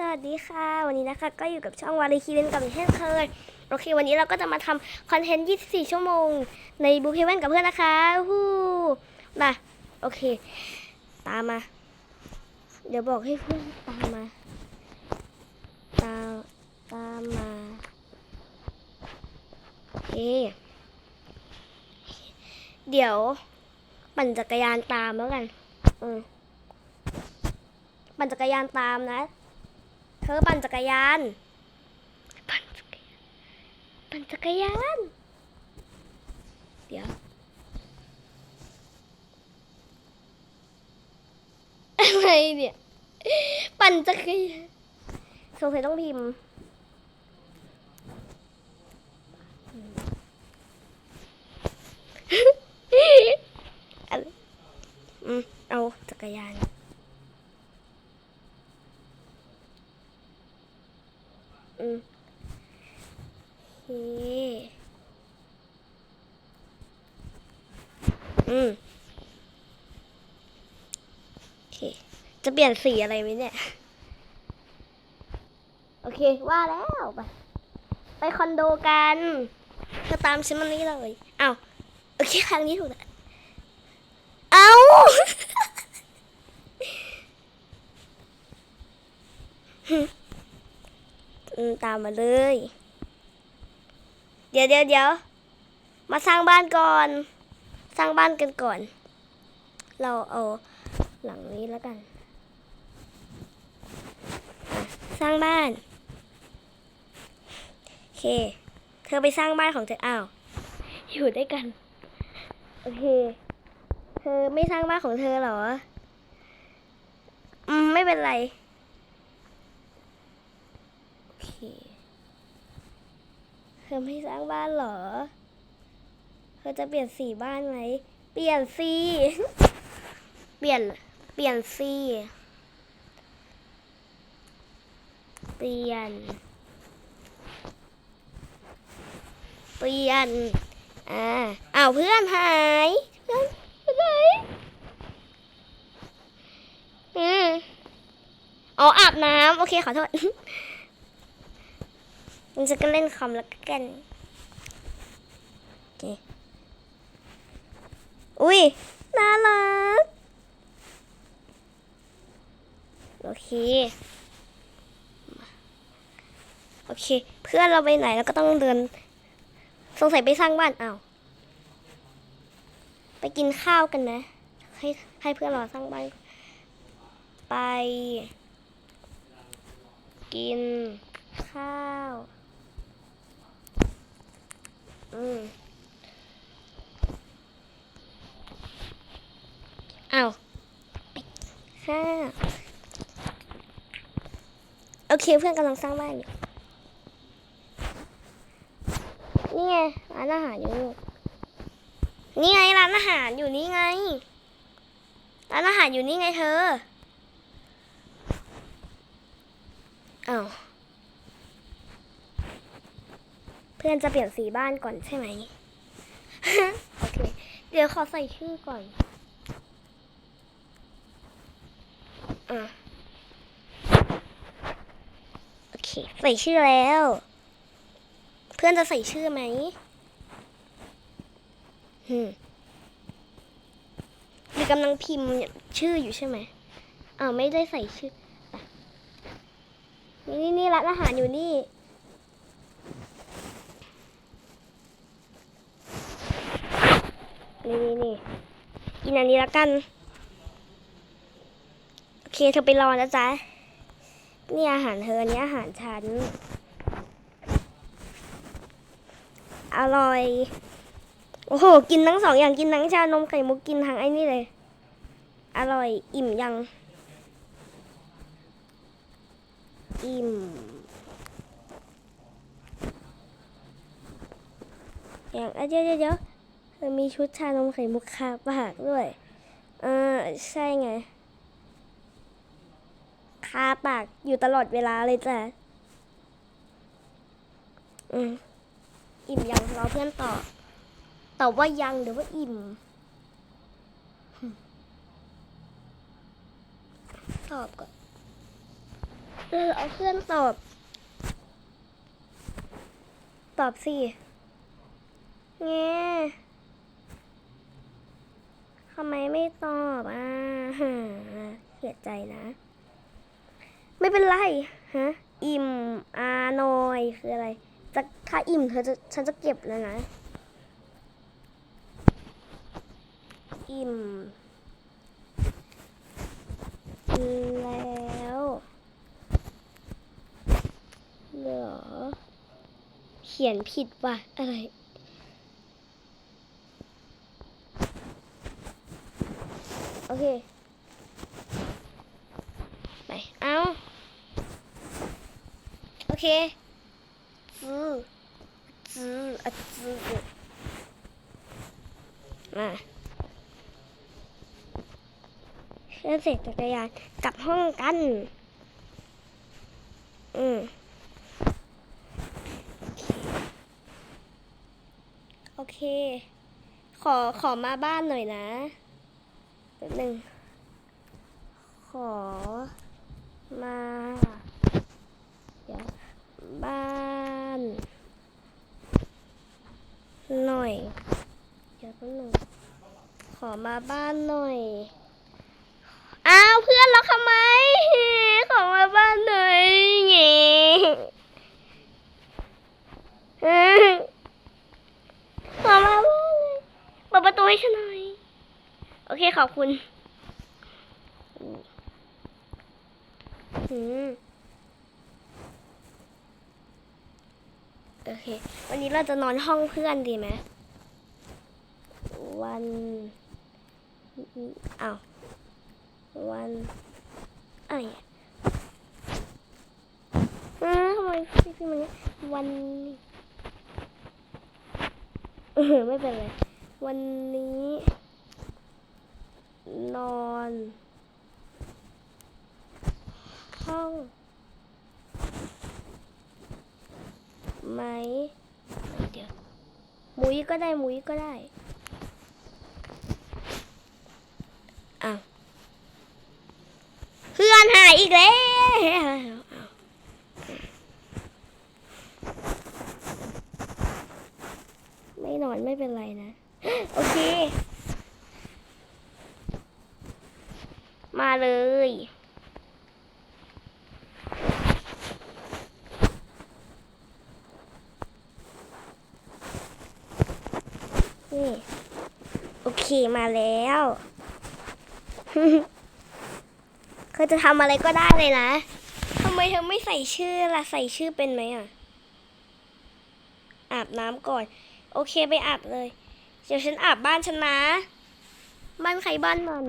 สวัสดีค่ะ วันนี้นะคะ ก็อยู่กับช่องวารีคีเล่นกับอีกเช่นเคยโอเค วันนี้เราก็จะมาทำคอนเทนต์ 24 ชั่วโมง ในบูเคเว่นกับเพื่อนนะคะฮู้มาโอเค ตามมา เดี๋ยวบอกให้เพื่อนตามมา ตามตามมาโอเคเดี๋ยวปั่นจักรยานตามแล้วกัน อืมปั่นจักรยานตามนะ เธอปั่นจักรยาน ปั่นจักรยาน ปั่นจักรยาน เดี๋ยวอะไรเนี่ย ปั่นจักรยานสงสัยต้องพิมพ์อืมเอาจักรยาน อืมโอเคอืมโอเค จะเปลี่ยนสีอะไรไหมเนี่ย โอเค ว่าแล้วไป ไปคอนโดกันเธอตามฉันมานี่เลยเอา้าโอเคครั้งนี้ถูกแล้วเอา อืมตามมาเลย เดี๋ยวเดี๋ยวเดี๋ยวมาสร้างบ้านก่อน สร้างบ้านกันก่อน เราเอาหลังนี้แล้วกัน สร้างบ้านโอเค เธอไปสร้างบ้านของเธออ้าว อยู่ด้วยกัน โอเค เธอไม่สร้างบ้านของเธอเหรอ อืม ไม่เป็นไร เคเธอไม่สร้างบ้านเหรอ เธอจะเปลี่ยนสีบ้านไหม เปลี่ยนสี เปลี่ยน เปลี่ยนสี เปลี่ยน เปลี่ยน อ่าอ้าวเพื่อนหาย เพื่อนไปไหนอืมอ๋ออาบน้ำโอเคขอโทษ มันจะก็เล่นคอมแล้วกันโอเคอุ้ยน่ารัก โอเค โอเค เพื่อนเราไปไหนเราก็ต้องเดิน สงสัยไปสร้างบ้านเอาไปกินข้าวกันนะ ให้ให้เพื่อนเราสร้างบ้าน ไป กินข้าว อืมอ้าวไปข้าวโอ เคเพื่อนกำลังสร้างบ้านอยู่นี่ไงร้านอาหารอยู่ นี่ไงร้านอาหารอยู่นี่ไง ร้านอาหารอยู่นี่ไงเธออ้าวเพื่อนจะเปลี่ยนสีบ้านก่อนใช่ไหม โอเค เดี๋ยวขอใส่ชื่อก่อนอะโอเค ใส่ชื่อแล้ว เพื่อนจะใส่ชื่อไหมหืมหรือกำลังพิมพ์ชื่ออยู่ใช่ไหมอ้าวไม่ได้ใส่ชื่อ นี่นี่นี่ร้านอาหารอยู่นี่นี่นี่นี่กินอันนี้ละกัน โอเคเธอไปรอนะจ๊ะ นี่อาหารเธออันนี้อาหารฉัน อร่อย โอ้โห กินทั้งสองอย่างกินทั้งชานมไข่มุกกินทั้งไอ้นี่เลย อร่อยอิ่มยัง อิ่ม อย่างเดี๋ยวเดี๋ยวเดี๋ยวเธอมีชุดชานมไข่มุกคาปากด้วย เออใช่ไง คาปากอยู่ตลอดเวลาเลยจ้ะอืมอิ่มยังรอเพื่อนตอบตอบว่ายังหรือว่าอิ่ม ตอบก่อนเออเอาเพื่อนตอบ ตอบสิเงี้ทำไมไม่ตอบอะเสียใจนะ ไม่เป็นไรฮะอิ่มอานอยคืออะไรจะถ้าอิ่มเธอจะฉันจะเก็บแล้วนะ อิ่มแล้วเหรอเขียนผิดว่ะอะไรโอเค ไปเอาโอเคจือจืออะจือมาเชื่อเสร็จจักรยานกลับห้องกัน อืมโอเค ขอขอมาบ้านหน่อยนะแป๊บหนึ่งขอ มาเดี๋ยวบ้านหน่อยเดี๋ยวแป๊บหนึงขอมาบ้านหน่อย อ้าวเพื่อนเราทำไม ขอมาบ้านหน่อยเงี้ขอมาบ้านเลยเปิดประตูให้ฉันหน่อย โอเคขอบคุณ อืมโอเค วันนี้เราจะนอนห้องเพื่อนดีไหมวันอ้าววันอะไรอะเออทำไมพี่พี่มันเนี่ยวันเออไม่เป็นไร วันนี้ นอน ห้องไหมเดี๋ยวมุ้ยก็ได้มุ้ยก็ได้อ้าวเพื่อนหายอีกแล้วไม่นอนไม่เป็นไรนะ โอเค มาเลย โอเคมาแล้วเธอจะทำอะไรก็ได้เลยนะทำไมเธอไม่ใส่ชื่อล่ะใส่ชื่อเป็นไหมอะ อาบน้ำก่อน โอเคไปอาบเลย เดี๋ยวฉันอาบบ้านฉันนะ บ้านใครบ้านมัน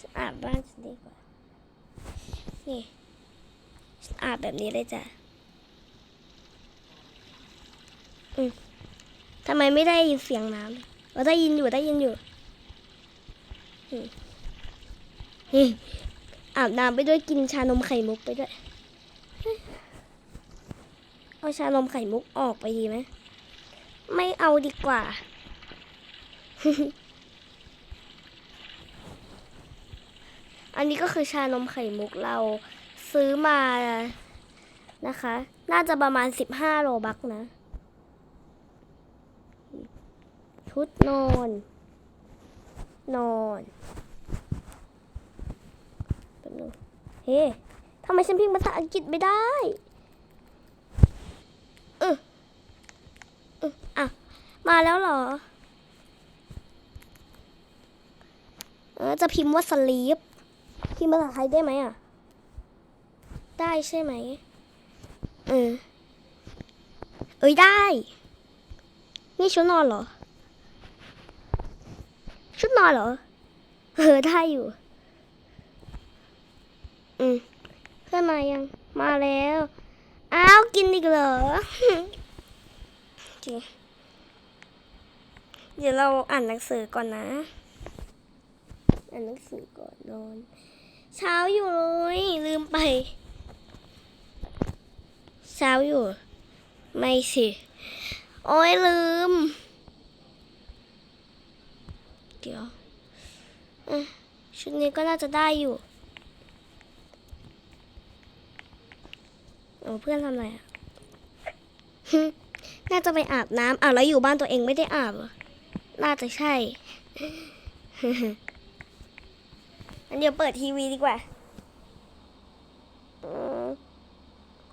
ฉันอาบบ้านฉันดีกว่า นี่ฉันอาบแบบนี้เลยจ้ะ อืม ทำไมไม่ได้ยินเสียงน้ำเราได้ยินอยู่ได้ยินอยู่อืมนี่อาบน้ำไปด้วยกินชานมไข่มุกไปด้วย เอาชานมไข่มุกออกไปดีไหม ไม่เอาดีกว่า อันนี้ก็คือชานมไข่มุกเราซื้อมานะคะ น่าจะประมาณ 15 โลบักนะ ชุดนอน นอนแป๊บนึงเฮ้ทำไมฉันพิมพ์ภาษาอังกฤษไม่ได้เออเอออะ มาแล้วเหรอ เออจะพิมพ์ว่าสลีปพิมพ์ภาษาไทยได้ไหมอะ ได้ใช่ไหม เออ เอ้ยได้ นี่ชุดนอนเหรอ นอนเหรอเออได้อยู่ อืมเพื่อนมายังมาแล้ว อ้าวกินอีกเหรอโอเคเดี๋ยวเราอ่านหนังสือก่อนนะ อ่านหนังสือก่อนนอน เช้าอยู่เลยลืมไป เช้าอยู่ ไม่สิ โอ้ยลืม เดี๋ยวชุดนี้ก็น่าจะได้อยู่อ้เพื่อนทำอะไรอะน่าจะไปอาบน้ำอ้าวแล้วอยู่บ้านตัวเองไม่ได้อาบน่าจะใช่อันเดี๋ยวเปิดทีวีดีกว่า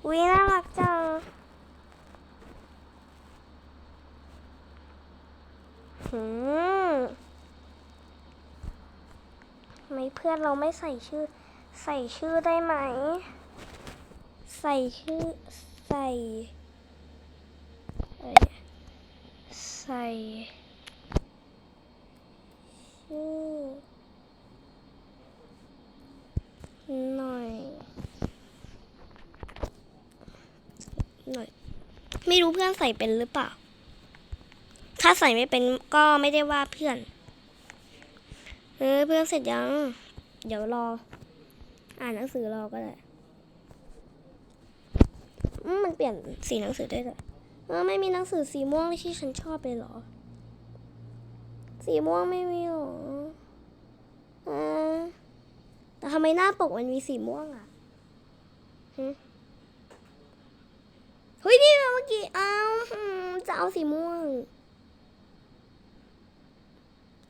วิน่ารักจังหืม ทำไมเพื่อนเราไม่ใส่ชื่อ ใส่ชื่อได้ไหม ใส่ชื่อใส่ใส่ชื่อหน่อยหน่อย ไม่รู้เพื่อนใส่เป็นหรือเปล่า ถ้าใส่ไม่เป็นก็ไม่ได้ว่าเพื่อน ออเพื่อนเสร็จยัง เดี๋ยวรอ อ่านหนังสือรอก็ได้มันเปลี่ยนสีหนังสือได้เลยเออไม่มีหนังสือสีม่วงที่ฉันชอบเลยเหรอ สีม่วงไม่มีหรอเออแต่ทำไมหน้าปกมันมีสีม่วงอะเฮ้ยนี่เมื่อกี้เอาจะเอาสีม่วง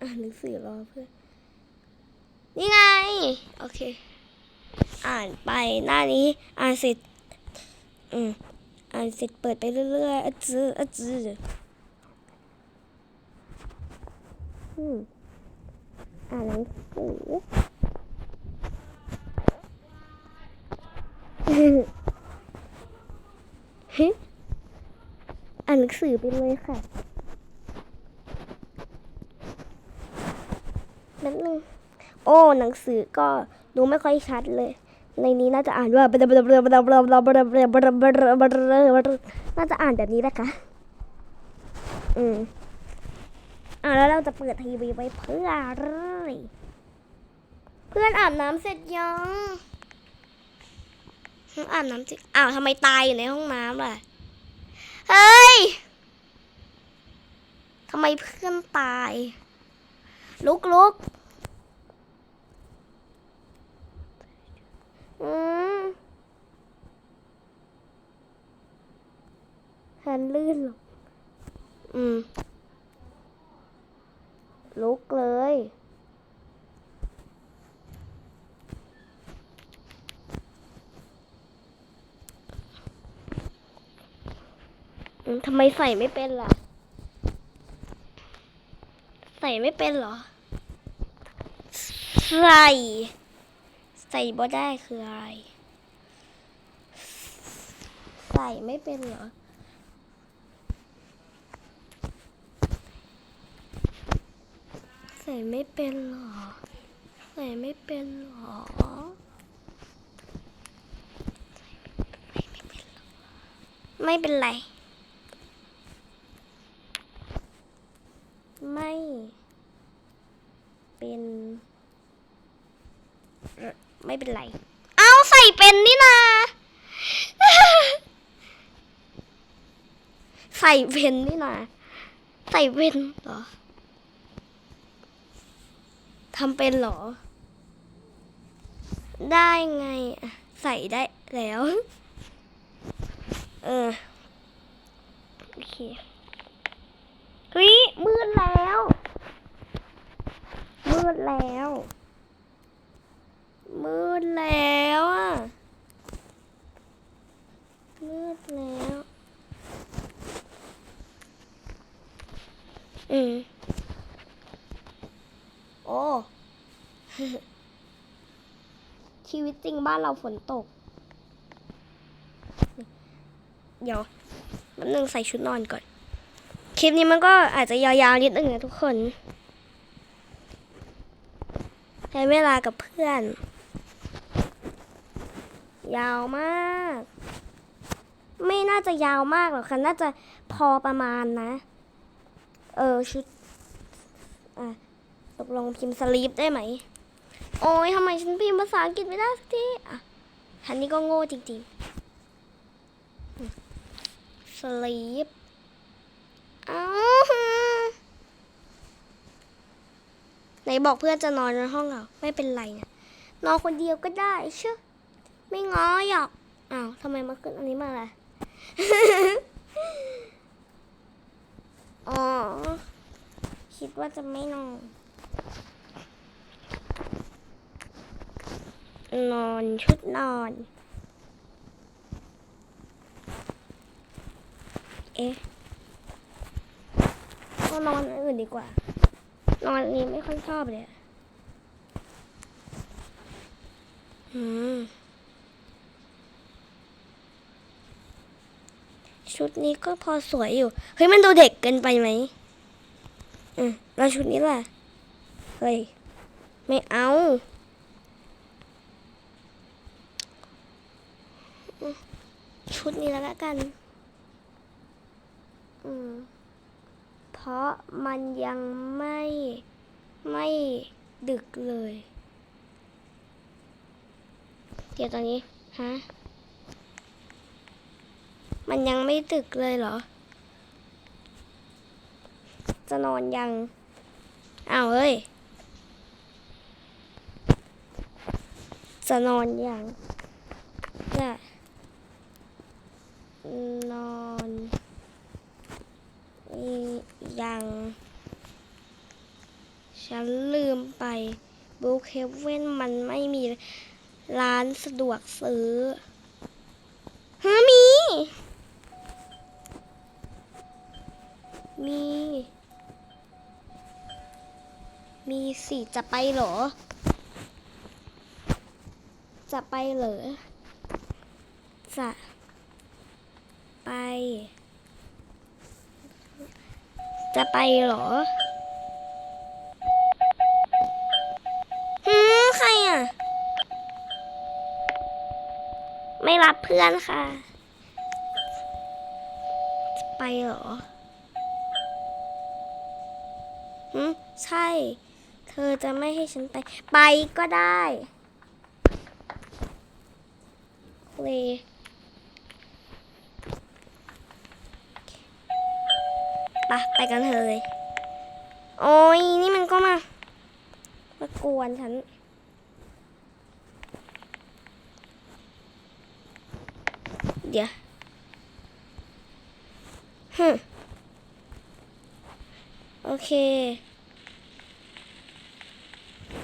อ่านหนังสือรอเพื่อน โอเค อ่านไปหน้านี้ อ่านเสร็จ อืม อ่านเสร็จเปิดไปเรื่อยๆอจืออจืออืมอ่านหนังสืออ่านหนังสือไปเลยค่ะนิดนึง โอ้หนังสือก็ดูไม่ค่อยชัดเลย ในนี้น่าจะอ่านว่าน่าจะอ่านแบบนี้นะคะอืมอ่าแล้วเราจะเปิดทีวีไว้เพื่ออะไรเพื่อนอาบน้ำเสร็จยังอาบน้ำเสร็จอ้าวทำไมตายอยู่ในห้องน้ำล่ะ เฮ้ยทำไมเพื่อนตาย ลุกลุกอืม หันลื่นหรออืม ลุกเลย ทำไมใส่ไม่เป็นล่ะ ใส่ไม่เป็นเหรอ ใส่ ส่บ่ได้คืออะไร ใส่ไม่เป็นเหรอใส่ไม่เป็นเหรอ ใส่ไม่เป็นเหรอ ไม่เป็นไร ไม่เป็น ไม่เป็นไร เอาใส่เป็นนี่นาใส่เป็นนี่นาใส่เป็นเหรอทำเป็นเหรอ ได้ไงอะใส่ได้แล้ว เออ โอเคเฮ้ยมืดแล้ว มืดแล้ว มืดแล้วอะ มืดแล้ว อืมโอ้ ชีวิตจริงบ้านเราฝนตก เดี๋ยวแป๊บนึงใส่ชุดนอนก่อน คลิปนี้มันก็อาจจะยาวๆนิดนึงนะทุกคนใช้เวลากับเพื่อน ยาวมาก ไม่น่าจะยาวมากหรอกค่ะ น่าจะพอประมาณนะ เออชุด อะตกลงพิมพ์สลีปได้ไหม โอ้ยทำไมฉันพิมพ์ภาษาอังกฤษไม่ได้สักทีอะฉันนี่ก็โง่จริงๆสลีปอ้าวไหนบอกเพื่อนจะนอนในห้องเราไม่เป็นไรนะนอนคนเดียวก็ได้เชื่อ ไม่ง้อหรอก อ้าวทำไมมาขึ้นอันนี้มาล่ะอ๋อ คิดว่าจะไม่นอน นอนชุดนอน เอ๊ะก็นอนอันอื่นดีกว่า นอนนี้ไม่ค่อยชอบเลยอะอืม ชุดนี้ก็พอสวยอยู่ เฮ้ยมันดูเด็กเกินไปไหมอืมแล้วชุดนี้ล่ะ เฮ้ย ไม่เอาชุดนี้แล้วละกัน อืม เพราะมันยังไม่ไม่ดึกเลย เดี๋ยวตอนนี้ ฮะ มันยังไม่ดึกเลยเหรอ จะนอนยัง อ้าวเอ้ย จะนอนยังจะนอนยัง ฉันลืมไปบูเคเว่นมันไม่มีร้านสะดวกซื้อฮะมี มี มีสิจะไปเหรอ จะไปเหรอ จะไป จะไปเหรอหืมใครอะ ไม่รับเพื่อนค่ะ จะไปเหรอ หืมใช่ เธอจะไม่ให้ฉันไป ไปก็ได้เลยไปไปกันเถอะเลย โอ้ย นี่มันก็มา มากวนฉันเดี๋ยวฮึ โอเค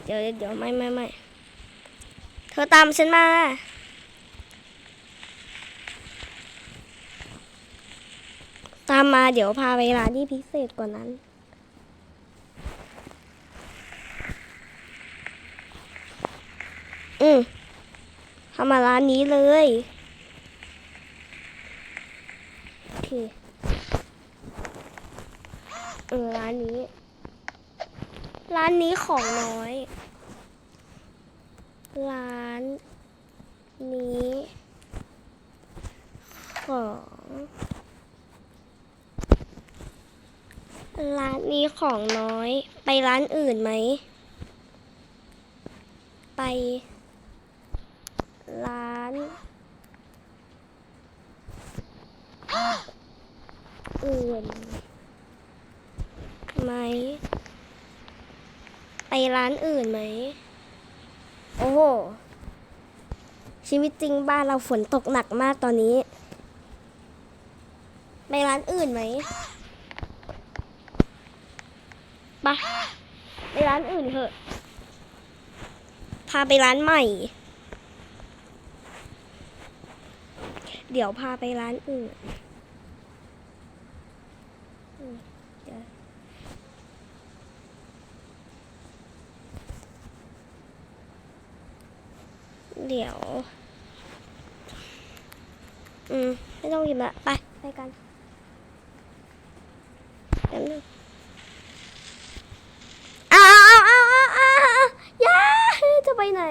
เดี๋ยวเดี๋ยวไม่ไม่ไม่เธอตามฉันมาตามมาเดี๋ยวพาไปร้านที่พิเศษกว่านั้น อืมทำมาร้านนี้เลย โอเค เออร้านนี้ ร้านนี้ของน้อย ร้านนี้ ของ ร้านนี้ของน้อย ไปร้านอื่นไหม ไป ร้านอื่น ไหม ไปร้านอื่นไหม โอ้โห ชีวิตจริงบ้านเราฝนตกหนักมากตอนนี้ ไปร้านอื่นไหมไปะไปร้านอื่นเถอะ พาไปร้านใหม่ เดี๋ยวพาไปร้านอื่นอืมเดี๋ยว เดี๋ยว อืม ไม่ต้องหยิบละไป ไปกันแป๊บนึงอ้าวอ้าวอ้าวอ้าวอ้าวอย่าจะไปไหน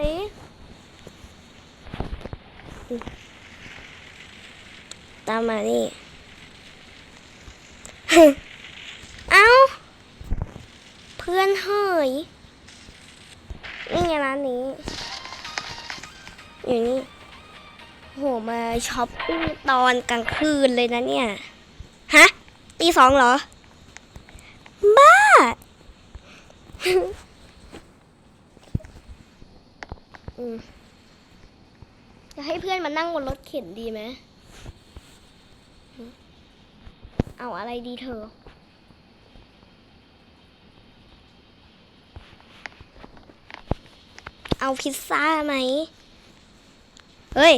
ตามมานี่ อปปิ้งตอนกลางคืนเลยนะเนี่ย ฮะตีสองเหรอ บ้าอืมเจะให้เพื่อนมานั่งบนรถเข็นดีไหม เอาอะไรดีเธอเอาพิซซ่าไหม เฮ้ย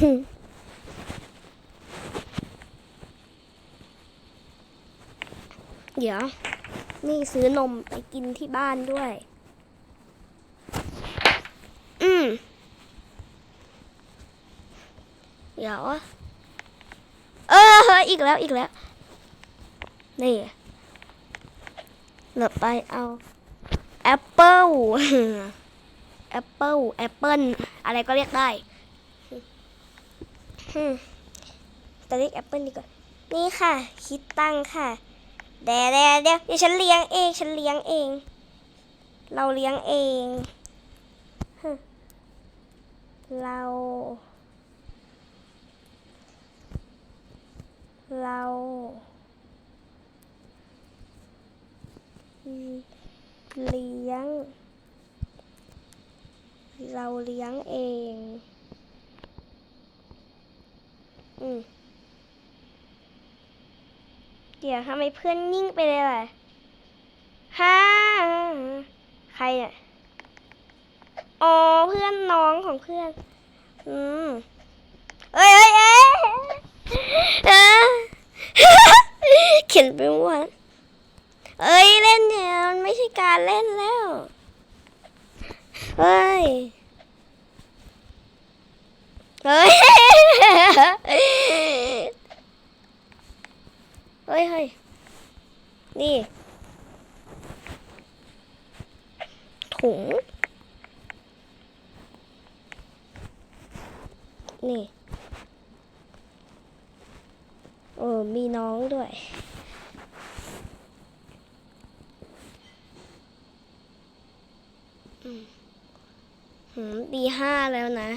เดี๋ยว นี่ซื้อนมไปกินที่บ้านด้วย อืม เดี๋ยว เออเฮ้ยอีกแล้วอีกแล้ว นี่เหลือไปเอาแอปเปิลแอปเปิลแอปเปิลอะไรก็เรียกได้ อืมแต่เรียกแอปเปิลดีกว่า นี่ค่ะ คิดตังค่ะเดี๋ยวเดี๋ยวเดี๋ยวเดี๋ยวฉันเลี้ยงเอง ฉันเลี้ยงเอง เราเลี้ยงเองเรา เรา เลี้ยง เราเลี้ยงเอง อืมเดี๋ยวทำไมเพื่อนนิ่งไปเลยล่ะฮ่าใครอะอ๋อเพื่อนน้องของเพื่อน อืมเอ้ยเอ้ยเอ้ยเอ้ยเขียนไปหมดเอ้ยเล่นเนี่ยมันไม่ใช่การเล่นแล้วเฮ้ย เฮ้ย เฮ้ยเฮ้ยนี่ ถุง นี่เออมีน้องด้วย อืมหืมตีห้าแล้วนะ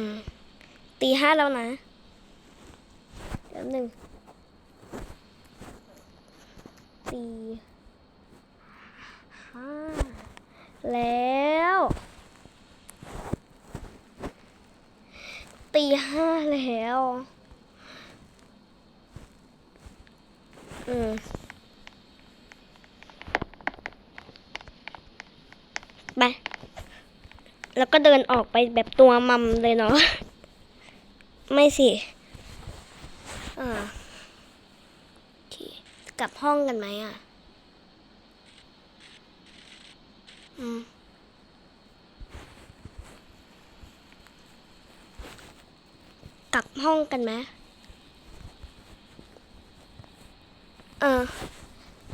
อืมตีห้าแล้วนะเดี๋ยวหนึ่งตีห้าแล้วตีห้าแล้ว อืม ไป แล้วก็เดินออกไปแบบตัวมัมเลยเนาะ ไม่สิอ่ากลับห้องกันไหมอะ อืมกลับห้องกันไหมเออ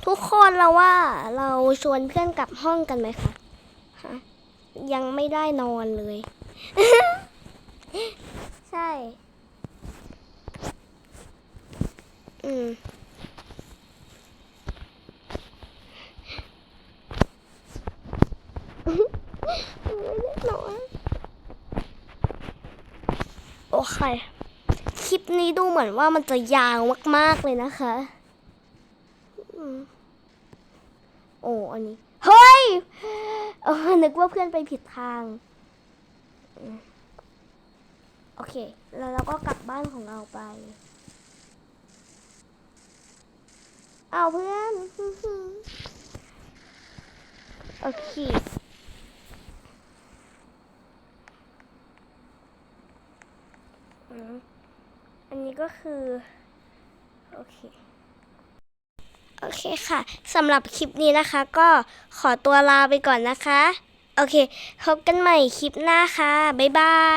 ทุกคนเราว่าเราชวนเพื่อนกลับห้องกันไหมคะ ยังไม่ได้นอนเลย ใช่ อืมไม่ได้นอนโอเค คลิปนี้ดูเหมือนว่ามันจะยาวมาก ๆ เลยนะคะอืมโอ้ อันนี้ เฮ้ย เออนึกว่าเพื่อนไปผิดทาง โอเค แล้วเราก็กลับบ้านของเราไป เอาเพื่อน โอเคอันนี้ก็คือ โอเค โอเคค่ะสำหรับคลิปนี้นะคะ ก็ขอตัวลาไปก่อนนะคะ โอเคพบกันใหม่คลิปหน้าค่ะ บ๊ายบาย